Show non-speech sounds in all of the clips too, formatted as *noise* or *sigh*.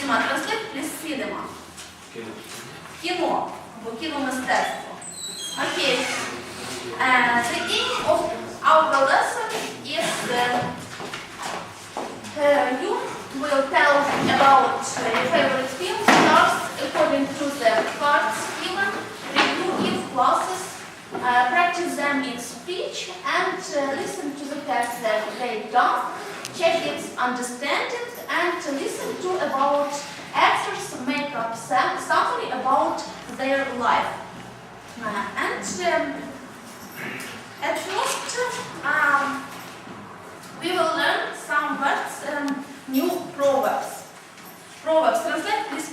Cinema. Translate, please, cinema. Кіно або кіномистецтво. Окей. Uh, the aim of our lesson is uh, uh, you will tell about uh, your favorite film stars according to the cards given, review give classes, uh, practice them in speech, and uh, listen to the text that they done, check its understanding, and to listen to about actors make up some summary about their life. Uh, and um, at first, um, we will learn some words, um, new proverbs. Proverbs, translate please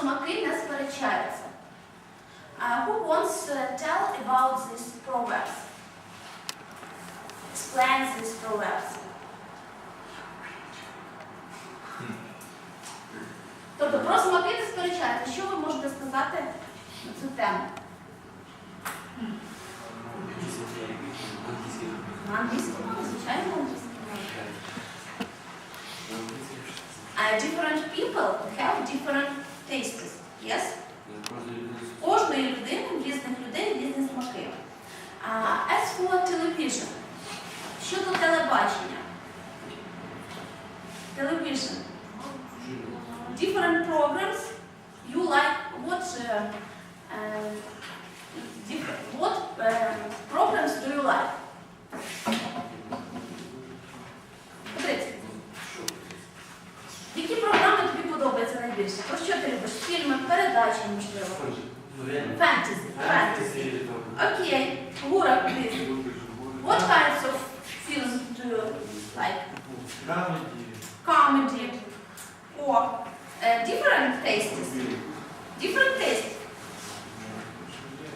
смаки не сперечаються. Uh, who wants to tell about these proverbs? Explain these proverbs. Тобто про смаки не сперечаються. Що ви можете сказати на цю тему? На англійській мові, звичайно. Uh, different people have different tastes. Yes? Кожної людини, різних людей різні смаки. Uh, as for television, щодо телебачення. Television. Different programs. You like what uh, uh, different, what uh, programs do you like? Фентезі. Фентезі. Окей. Гура, please. What kinds of films do you like? Comedy. Or uh, different tastes. Different tastes.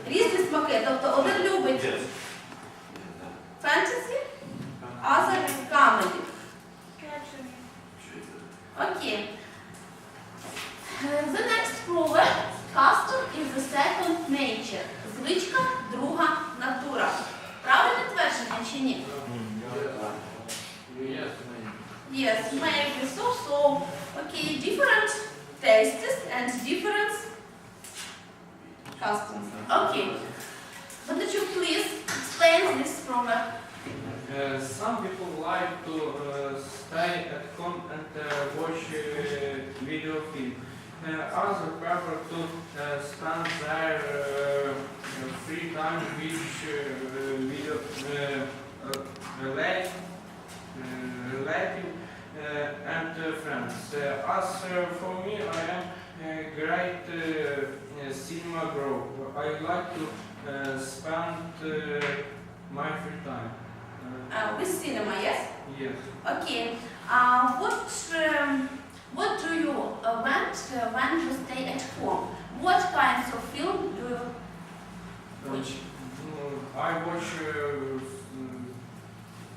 Різні смаки. Тобто один любить фентезі, other comedy. Okay. The second nature. Звичка – друга натура. Правильне твердження чи ні? Yes, maybe so, so. Okay, different tastes and different customs. Okay. Would you please explain this proverb? Uh, some people like to uh, stay at home and uh, watch uh, video film. Uh, others prefer to uh, spend their uh, free time with uh, video uh, uh, relative, uh, uh, and uh, friends. Uh, as uh, for me, I am a great cinema girl. I like to uh, spend uh, my free time. Uh, Uh, with cinema, yes? Yes. Okay. Uh, what um, what do you uh, want uh, when you stay at home? What kinds of film do you watch? I watch uh,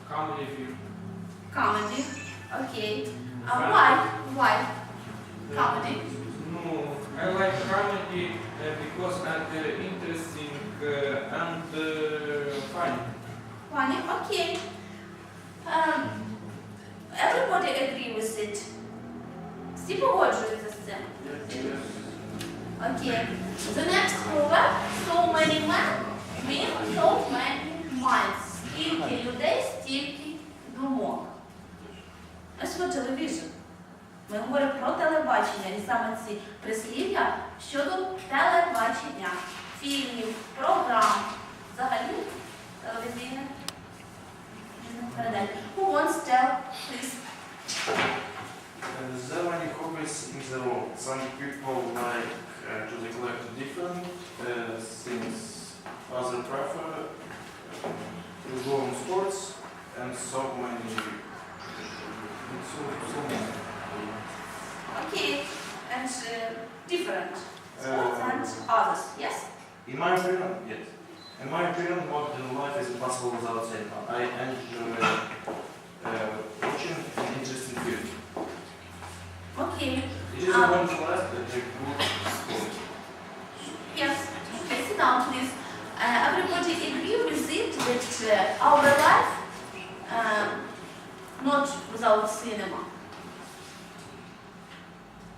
comedy film. Comedy. Okay. Uh, why? Why comedy? No, I like comedy uh, because it's uh, interesting uh, and uh, funny. Funny. Okay. Um, everybody agree with it. Всі погоджуються з цим? Окей. The next proverb, so many men mean so many minds. Скільки людей, стільки думок. Ми ж television. Ми говоримо про телебачення і саме ці прислів'я щодо телебачення, фільмів, програм, взагалі телевізійних передач. Who wants to tell please? People like uh, to collect different uh, things. Other prefer uh, to go on sports and so many. So, so many. Okay, and uh, different sports Uh, and others, yes? In my opinion, yes. In my opinion, modern life is impossible without cinema. I enjoy uh, watching an interesting film. Okay, It is Um, one class, but a good sport. yes, okay, sit down please. Uh, everybody agree with it that uh, our life uh, not without cinema.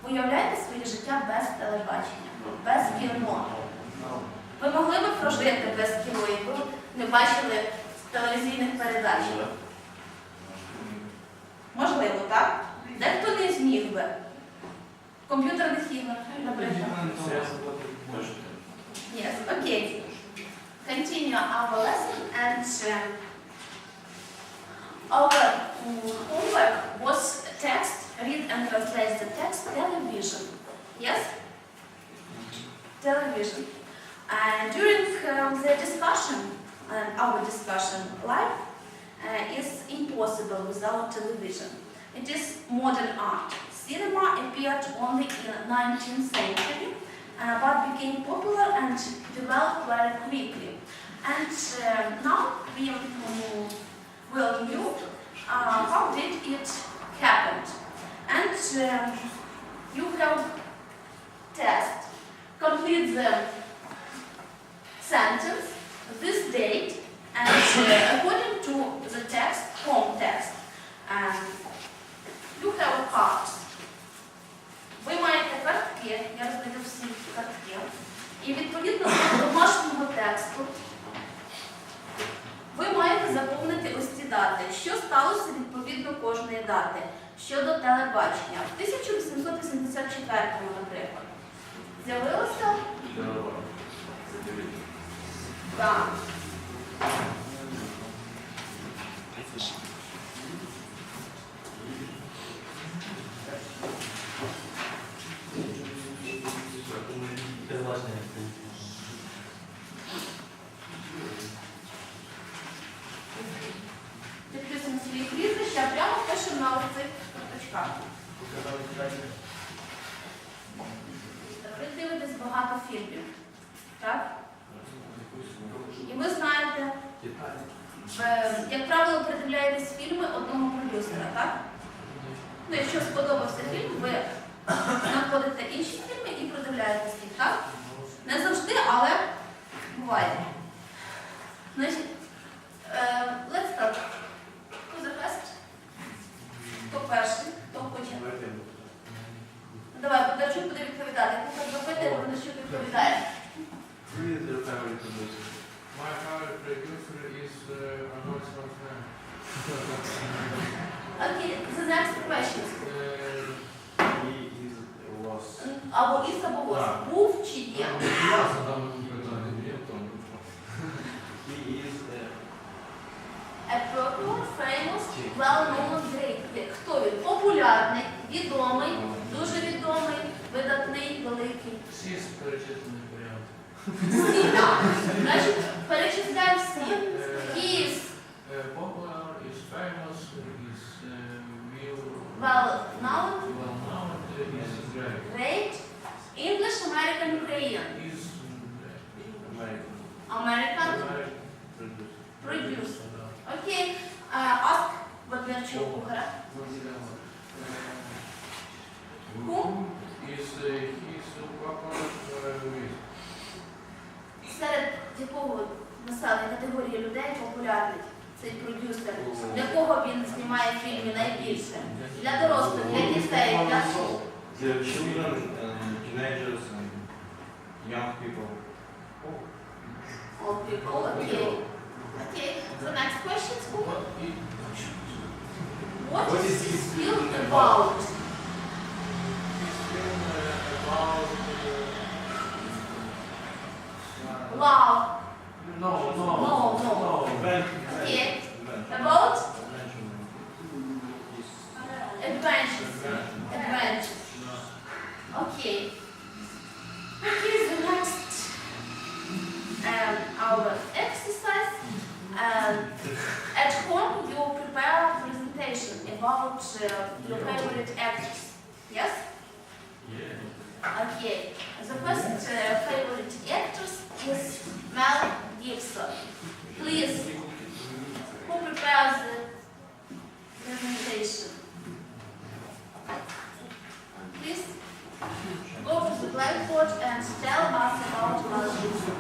Уявляєте своє життя без телебачення, без кіно. Ви могли б прожити без кіно, якби не бачили телевізійних передач? Можливо, так? Дехто не зміг би. Комп'ютерних ігор, наприклад. Yes, okay. Continue our lesson and uh, our mm, homework was text, read and translate the text, television. Yes? Television. And during um, the discussion, and our discussion live, uh, is impossible without television. It is modern art. Cinema appeared only in 19th century, uh, but became popular and developed very quickly. And uh, now we um, will know uh, how did it happen. And uh, you have test, complete the sentence, this date, and uh, according to сталося відповідно кожної дати щодо телебачення? В 1884-му, наприклад, з'явилося так. Підписуємо свої прізвища, а прямо пишемо на ось цих карточках. Ви дивитесь багато фільмів, так? І ви знаєте, е, як правило, придивляєтесь фільми одного продюсера, так? Ну, якщо сподобався фільм, ви знаходите інші фільми і продивляєтесь їх, так? Не завжди, але буває. Значить, е, let's start. Who's the first? Хто перший? Хто хоче? Давай, Бондарчук буде відповідати. Хто запитує, Бондарчук відповідає. My favorite producer is uh, Arnold Schwarzenegger. Okay, the next question. Uh, Або із або ось. Був чи є? A popular, famous, well-known great. Хто він? Популярний, відомий, дуже відомий, видатний, великий. всі перечислені варіанти. *laughs* Всі, так. Значить, перечисляємо всі. He is Uh, popular is famous, is uh, will, well known, well known, uh, is great. great, English, American, Ukrainian. Is uh, American American producer. Да. Окей. Uh, ask Бондарчук. Who is his popular uh, with? Серед якого населення категорії людей популярний цей продюсер? Для кого він знімає фільми найбільше? Для дорослих, для дітей, для The children and teenagers and young people. all people. Okay. Okay. The next question, school. What is What What is is this film about? this film uh, about? Uh, Love. no, no, No, no. Event. Okay. Event. About adventures. Adventures. no. Okay. uh, your favorite actors. Yes? Okay. The first uh, favorite actress is Mel Gibson. Please, who prepares the presentation? Please go to the blackboard and tell us about Mel Gibson.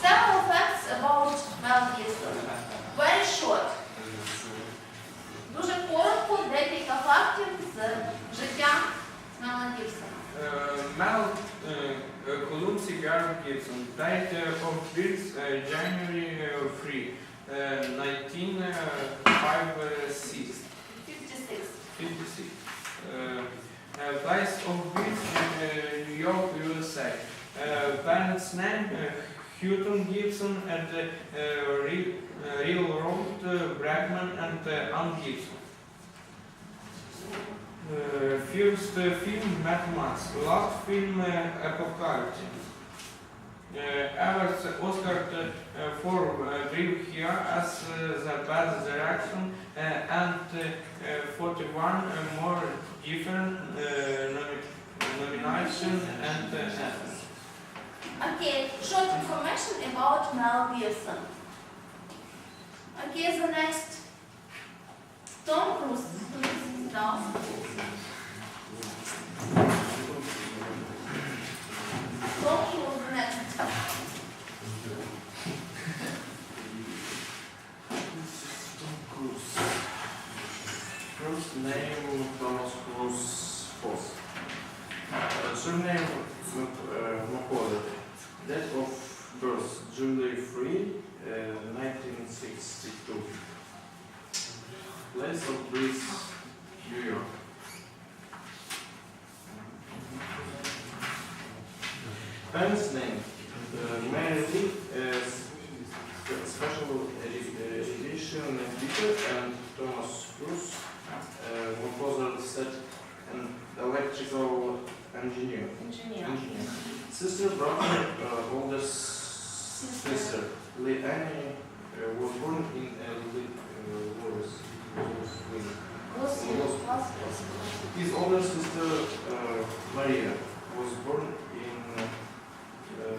Several facts about Mel Gibson. Very short. Дуже коротко декілька фактів з життя Мела Гібсона. Е, Мел е, е, Колумці Гаррет Гібсон died of Brits January 3, 1956. 56. 56. Place of Brits in New York, USA. Parents' name Houghton Gibson and uh, uh, uh, Railroad uh, Bregman and uh, Gibson. Uh, first uh, film Mad Max, last film uh, Apocalypse. Uh, Awards Oscar uh, for uh, here as uh, the best direction uh, and uh, uh, 41 uh, more different uh, nomi- nominations and uh, Okay, information about Mel Gibson. Okay, the next. Tom Cruise. The next. First name Thomas Cruise Foss. Uh, surname uh, Macaulay. Date of birth July 3, uh, 1962. Place of birth New York. Parents name uh, Mary Lee, uh, spe- special edi- edition Peter and Thomas Cruise, uh, composer set and electrical engineer. Engineer. engineer. Sister, brother, uh, older sister. Lee Annie uh, was born in uh, Lee, uh, Louis. Louis. Lucy, plus His older sister, uh, Maria, was born in uh,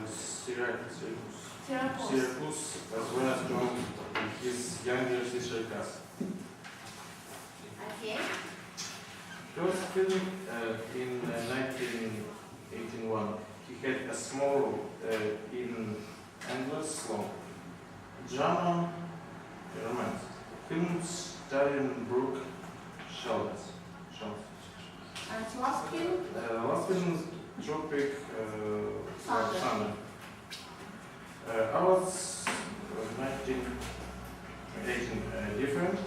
Syracuse. Syracuse. Syracuse, as well as John, his younger sister Cass. Okay. First film uh, in uh, 1981, he had a small role uh, in Endless Long. Drama uh, romance. Film starring Brooke Shields. And last film? Uh, last film Tropic uh, Thunder. Uh, I was uh, 1918 uh, different.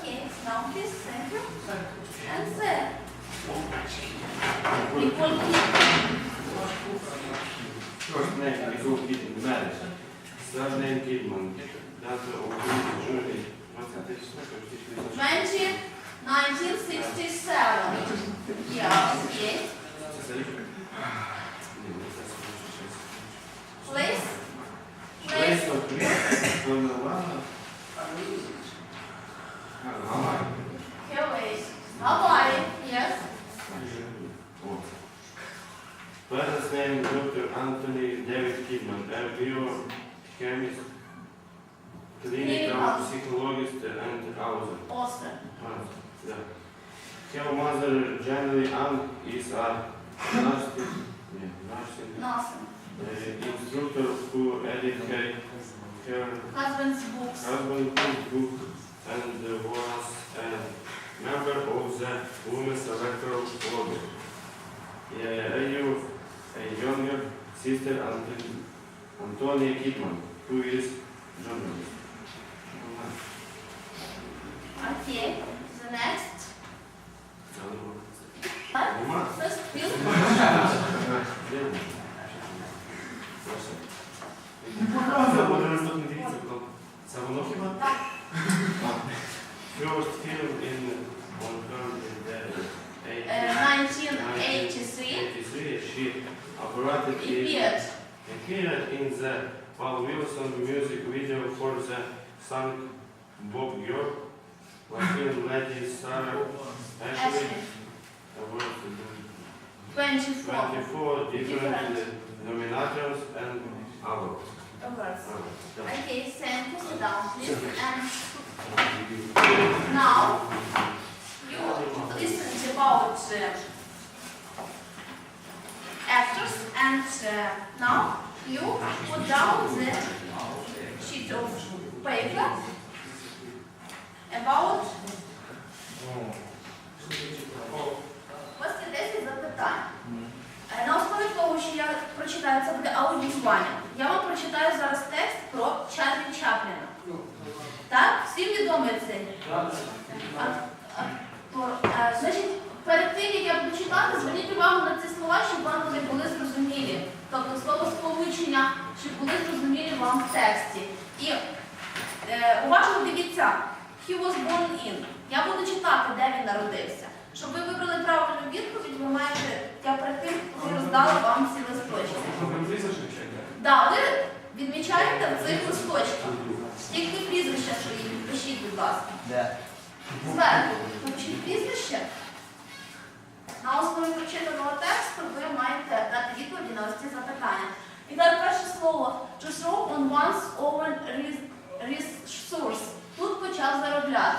Thank you. And there. Nicole Kidman. First name Nicole Kidman, married. Surname Kidman. Date of birth July 20, 1967. Yeah, okay. Place? Place Place? of birth Honolulu. Hawaii. Hawaii. Hawaii, yes. Parents name Dr. Anthony David Kidman, a biochemist, clinical Clinical. psychologist and author. Awesome. Ah, yeah. Her mother, January Ann, is a nursing, yeah, nursing Nothing. uh, instructor who educated her Husband's books. husband book and was a member of the Women's Electoral Board. Yeah, a youth, a younger sister, Ant- Antonia Kidman, who is journalist. Okay, the next. Okay, thank you. Sit down, please. And now you listen about uh, actors, and uh, now you put down the sheet of paper about ось це запитання. Е, того, що я прочитаю, це буде аудіювання. Я вам прочитаю зараз текст про Чарлі Чапліна. Так? Всім відомий цей? А, а, то, е, Значить, перед тим, як я буду читати, зверніть увагу на ці слова, щоб вам вони були зрозумілі. Тобто слово сполучення, щоб були зрозумілі вам в тексті. І е, уважно дивіться, he was born in. Я буду читати, де він народився. Щоб ви вибрали правильну відповідь, ви маєте, я перед тим коли роздала вам ці листочки. Да, ви відмічаєте в цих листочках. Тільки прізвища свої підпишіть, будь ласка. Зверху напишіть прізвище. На основі прочитаного тексту ви маєте дати відповіді на ось ці запитання. І так, перше слово to show on one's own resource. Тут почав заробляти.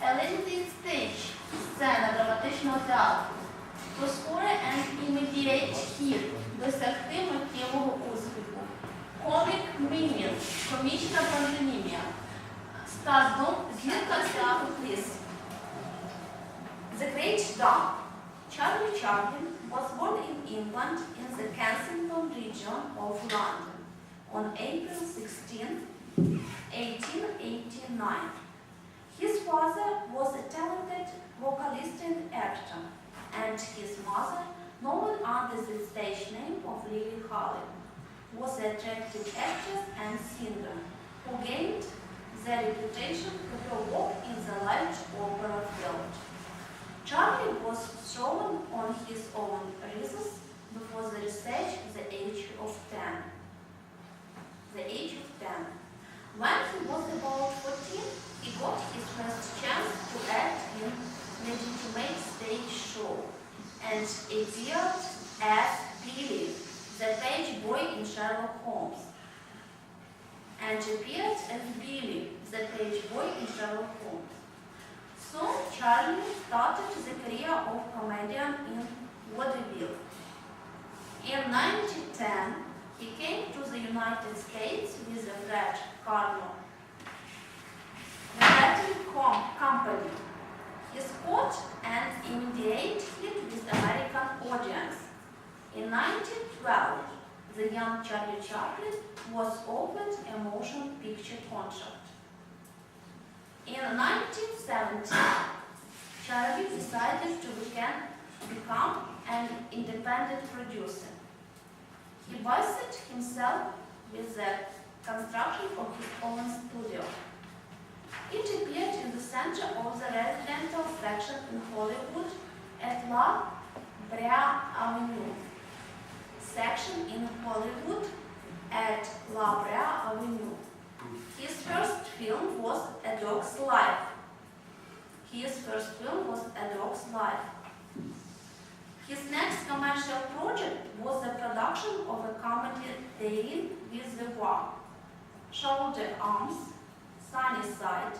A limited stage. Сцена драматичного театру. To score and immediate hit. Досягти миттєвого успіху. Comic meaning. Комічна пантонімія. Стардом. Зірка театру пліс. The Great Dog. Charlie Chaplin was born in England in the Kensington region of London on April 16, 1889. His father was a talented vocalist and actor, and his mother, known under the stage name of Lily Harley, was an attractive actress and singer who gained the reputation for her work in the light opera field. Charlie was thrown on his own reasons before the research the age of 10. The age of 10. When he was about 14, he got first chance to act in legitimate stage show and appeared as Billy, the page boy in Sherlock Holmes. And appeared as Billy, the page boy in Sherlock Holmes. Soon Charlie started the career of comedian in vaudeville. In 1910, he came to the United States with a Fred Carlo Relative com- Company. He scored an immediate hit with American audience. In 1912, the young Charlie Chaplin was offered a motion picture contract. In 1970, Charlie decided to become, become an independent producer. He busied himself with the construction of his own studio. It appeared in the center of the residential section in Hollywood at La Brea Avenue. Section in Hollywood at La Brea Avenue. His first film was A Dog's Life. His first film was A Dog's Life. His next commercial project was the production of a comedy daily with the war. Shoulder Arms, Sunny Side,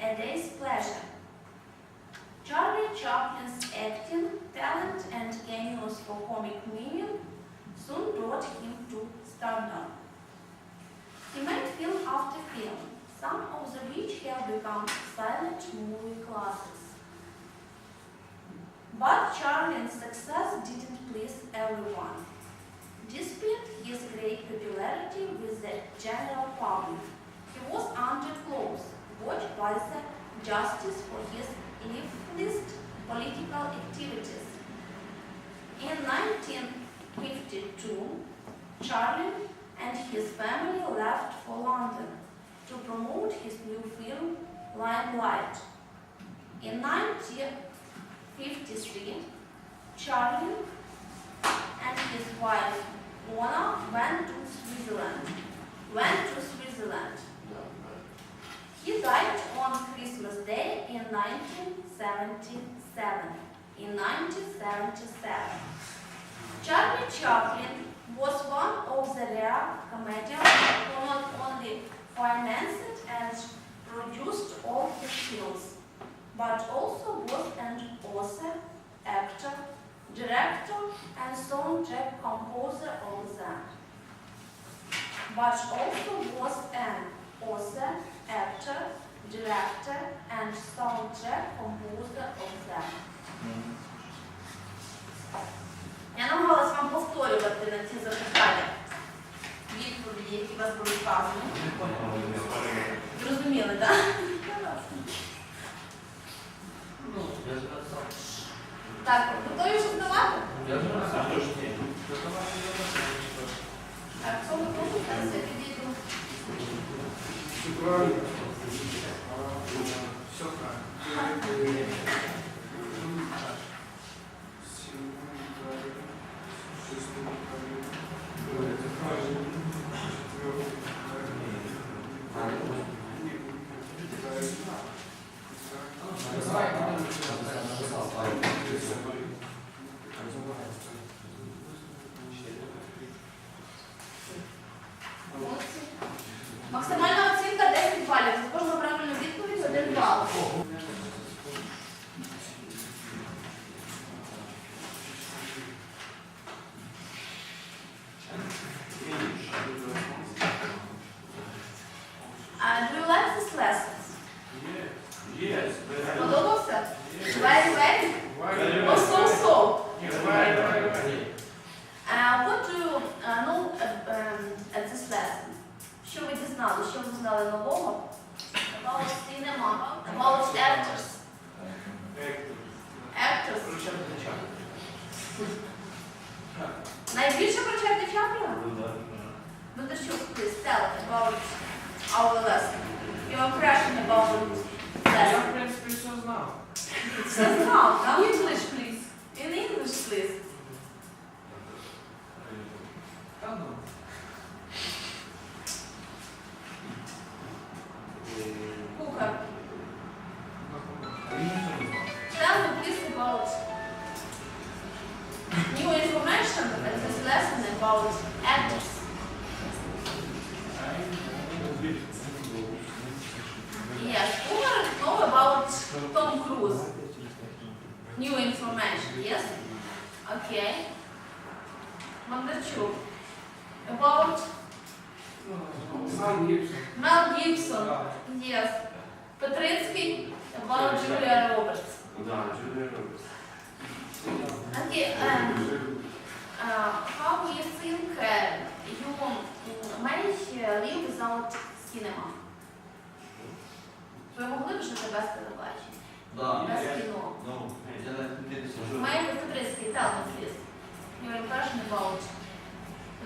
A Day's Pleasure. Charlie Chaplin's acting, talent, and genius for comic meaning soon brought him to stardom. He made film after film, some of the which have become silent movie classics. But Charlie's success didn't please everyone. Despite his great popularity with the general public, he was under close watch by the justice for his leftist political activities. In 1952, Charlie and his family left for London to promote his new film Limelight. In 1953, Charlie and his wife Mona went to Switzerland. went to Switzerland. He died on Christmas Day in 1977. In 1977. Charlie Chaplin was one of the rare comedians who not only financed and produced all his films, but also was an author, actor, director, and soundtrack composer of them. But also was an author, actor, director, and soundtrack composer Найбільше про Черти Чапліна? Ну, Бондарчук, ну, Стелла, Баулюс, Аулес. Його кращення Баулюс. Я, в принципі, все знав. Все знав, так? Бондарчук. About Mel Gibson. Yes. Петрицький. About Julia Roberts. Да. Okay, um, uh, how do you think uh, you um, may uh, live without cinema? Ви могли б жити без телебачення? Да. Без кіно? Ну, я не скажу. Петрицький, tell me please. Your impression about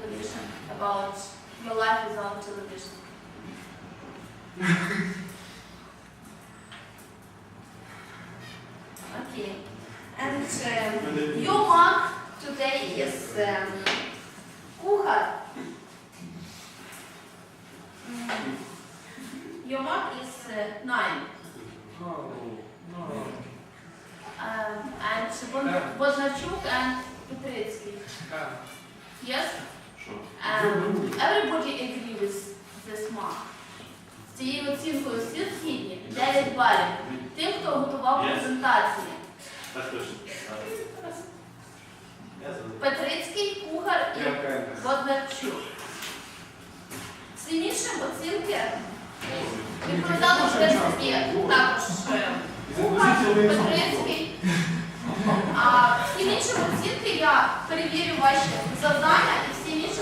television about your life is on television. okay. And um, your mark today is um, mm-hmm. Your mark is uh, nine. No, no. Um, and Bondarchuk and Petritsky. Ah. Yes? Um, everybody agree with this mark. З цією оцінкою всі згідні 9 балів. Тим, хто готував Yes. презентації. Так точно. Петрицький, Кухар і. Бондарчук. Всім іншим оцінки відповідали вже всі. Також Кухар, Петрицький. А всім іншим оцінки я перевірю ваші завдання